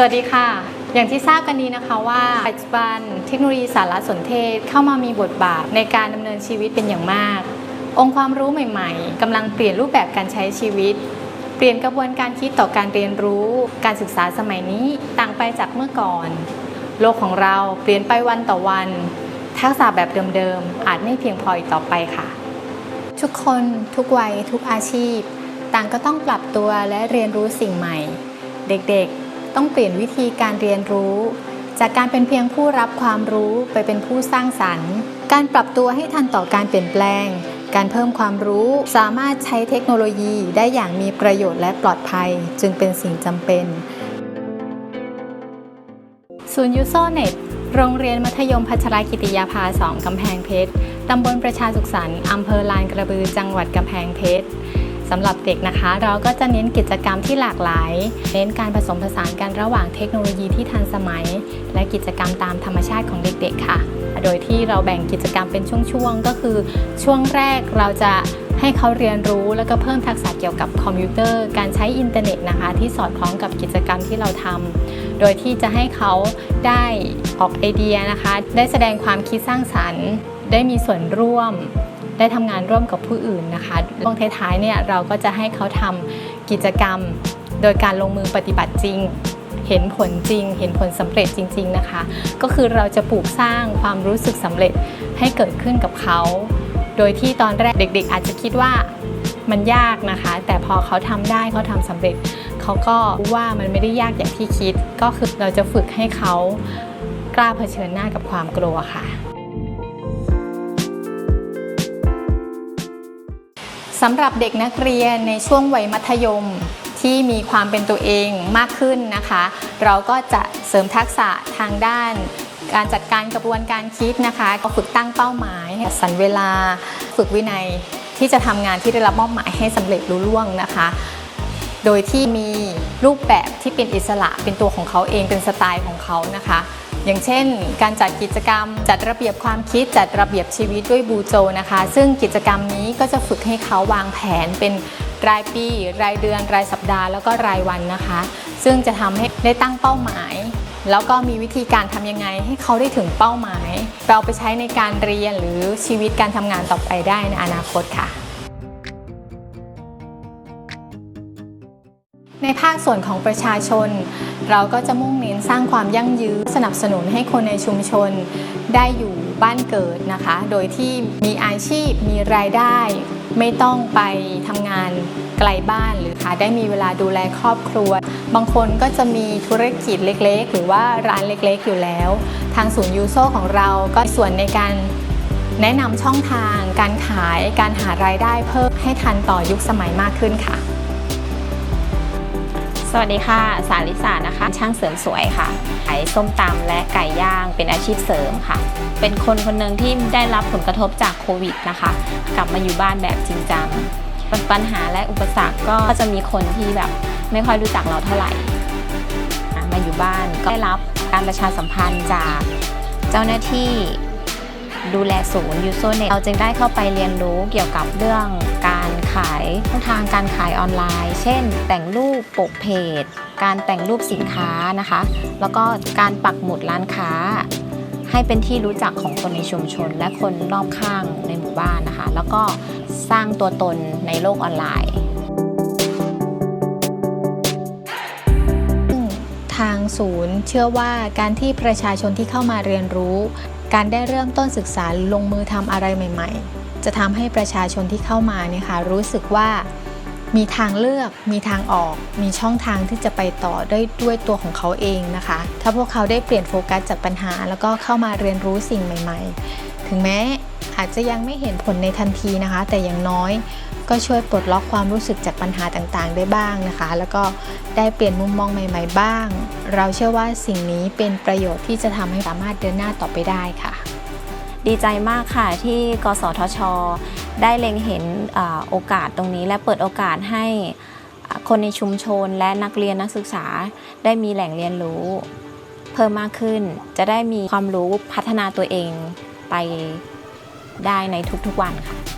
สวัสดีค่ะ อย่างที่ทราบกันดีนะคะว่าปัจจุบันเทคโนโลยีสารสนเทศเข้ามามีบทบาทในการดำเนินชีวิตเป็นอย่างมาก องค์ความรู้ใหม่ๆกำลังเปลี่ยนรูปแบบการใช้ชีวิต เปลี่ยนกระบวนการคิดต่อการเรียนรู้ การศึกษาสมัยนี้ต่างไปจากเมื่อก่อน โลกของเราเปลี่ยนไปวันต่อวัน ทักษะแบบเดิมๆอาจไม่เพียงพออีกต่อไปค่ะ ทุกคนทุกวัยทุกอาชีพ ต่างก็ต้องปรับตัวและเรียนรู้สิ่งใหม่ เด็กๆ ต้องเปลี่ยนวิธีการเรียนรู้ จากการเป็นเพียงผู้รับความรู้ไปเป็นผู้สร้างสรรค์ การปรับตัวให้ทันต่อการเปลี่ยนแปลง การเพิ่มความรู้สามารถใช้เทคโนโลยีได้อย่างมีประโยชน์และปลอดภัย จึงเป็นสิ่งจำเป็นศูนย์ยูโซเน็ตโรงเรียนมัธยมพัชรกิติยาภาสองกำแพงเพชร ตำบลประชาสุขสันต์อำเภอลานกระบือ จังหวัดกำแพงเพชร สำหรับเด็กนะคะ เราก็จะเน้นกิจกรรมที่หลากหลาย เน้นการผสมผสานกันระหว่างเทคโนโลยีที่ทันสมัย และกิจกรรมตามธรรมชาติของเด็กๆค่ะ โดยที่เราแบ่งกิจกรรมเป็นช่วงๆ ก็คือช่วงแรกเราจะให้เขาเรียนรู้แล้วก็เพิ่มทักษะเกี่ยวกับคอมพิวเตอร์ การใช้อินเทอร์เน็ตนะคะ ที่สอดคล้องกับกิจกรรมที่เราทำโดยที่จะให้เขาได้ออกไอเดียนะคะ ได้แสดงความคิดสร้างสรรค์ ได้มีส่วนร่วม ได้ทำงานร่วมกับผู้อื่นนะคะช่วงท้ายๆเนี่ยเราก็จะให้เขาทำกิจกรรม โดยการลงมือปฏิบัติจริง เห็นผลจริง เห็นผลสำเร็จจริง ๆนะคะ ก็คือเราจะปลูกสร้างความรู้สึกสำเร็จให้เกิดขึ้นกับเขา โดยที่ตอนแรกเด็ก ๆ อาจจะคิดว่ามันยากนะคะ แต่พอเขาทำได้เขาทำสำเร็จเขาก็รู้ว่ามันไม่ได้ยากอย่างที่คิด ก็คือเราจะฝึกให้เขากล้าเผชิญหน้ากับความกลัวค่ะ สำหรับเด็กนักเรียนในช่วงวัยมัธยมที่มีความเป็นตัวเองมากขึ้นนะคะ เราก็จะเสริมทักษะทางด้าน การจัดการกระบวนการคิดนะคะ ก็ฝึกตั้งเป้าหมายจัดสรรเวลาฝึกวินัยที่จะทำงานที่ได้รับมอบหมายให้สำเร็จรุ่ล่วงนะคะ โดยที่มีรูปแบบที่เป็นอิสระเป็นตัวของเขาเองเป็นสไตล์ของเขานะคะ อย่างเช่น การจัดกิจกรรม จัดระเบียบความคิด จัดระเบียบชีวิตด้วยบูโจนะคะ ซึ่งกิจกรรมนี้ก็จะฝึกให้เขาวางแผนเป็นรายปี รายเดือน รายสัปดาห์ แล้วก็รายวันนะคะ ซึ่งจะทำให้ได้ตั้งเป้าหมาย แล้วก็มีวิธีการทำยังไงให้เขาได้ถึงเป้าหมาย เราไปใช้ในการเรียนหรือชีวิตการทำงานต่อไปได้ในอนาคตค่ะ ในภาคส่วนของประชาชน เราก็จะมุ่งเน้นสร้างความยั่งยืนสนับสนุนให้คนในชุมชน ได้อยู่บ้านเกิดนะคะ โดยที่มีอาชีพมีรายได้ ไม่ต้องไปทำงานไกลบ้านหรือค่ะได้มีเวลาดูแลครอบครัว บางคนก็จะมีธุรกิจเล็กๆ หรือว่าร้านเล็กๆ อยู่แล้ว ทางศูนย์ยูโซของเราก็ส่วนในการแนะนำช่องทาง การขายการหารายได้เพิ่มให้ทันต่อยุคสมัยมากขึ้นค่ะ สวัสดีค่ะ สาริสานะคะ ช่างเสริมสวยค่ะขายส้มตำและไก่ย่างเป็นอาชีพเสริมค่ะ เป็นคนคนหนึ่งที่ได้รับผลกระทบจากโควิดนะคะ กลับมาอยู่บ้านแบบจริงจังปัญหาและอุปสรรคก็จะมีคนที่แบบไม่ค่อยรู้จักเราเท่าไหร่ มาอยู่บ้านก็ได้รับการประชาสัมพันธ์จากเจ้าหน้าที่ ดูแลศูนย์ยูโซเน็ตเราจึงได้เข้าไปเรียนรู้เกี่ยวกับเรื่องการขายช่องทางการขายออนไลน์ เช่น แต่งรูปปกเพจ การแต่งรูปสินค้านะคะ แล้วก็การปักหมุดร้านค้า ให้เป็นที่รู้จักของคนในชุมชน และคนรอบข้างในหมู่บ้านนะคะ แล้วก็สร้างตัวตนในโลกออนไลน์ทางศูนย์เชื่อว่าการที่ประชาชนที่เข้ามาเรียนรู้ การได้เริ่มต้นศึกษาลงมือทำอะไรใหม่ ๆ จะทำให้ประชาชนที่เข้ามาเนี่ยค่ะรู้สึกว่ามีทางเลือก มีทางออก มีช่องทางที่จะไปต่อได้ด้วยตัวของเขาเองนะคะ ถ้าพวกเขาได้เปลี่ยนโฟกัสจากปัญหา แล้วก็เข้ามาเรียนรู้สิ่งใหม่ ๆ ถึงแม้อาจจะยังไม่เห็นผลในทันทีนะคะ แต่อย่างน้อย ก็ช่วยปลดล็อกความรู้สึกจากปัญหาต่างๆ ได้บ้างนะคะ แล้วก็ได้เปลี่ยนมุมมองใหม่ ๆ บ้าง เราเชื่อว่าสิ่งนี้เป็นประโยชน์ที่จะทำให้สามารถเดินหน้าต่อไปได้ค่ะ ดีใจมากค่ะที่กสทช ได้เล็งเห็นอโอกาสตรงนี้ และเปิดโอกาสให้คนในชุมชนและนักเรียนนักศึกษา ได้มีแหล่งเรียนรู้ เพิ่มมากขึ้น จะได้มีความรู้พัฒนาตัวเองไปได้ในทุกๆวันค่ะ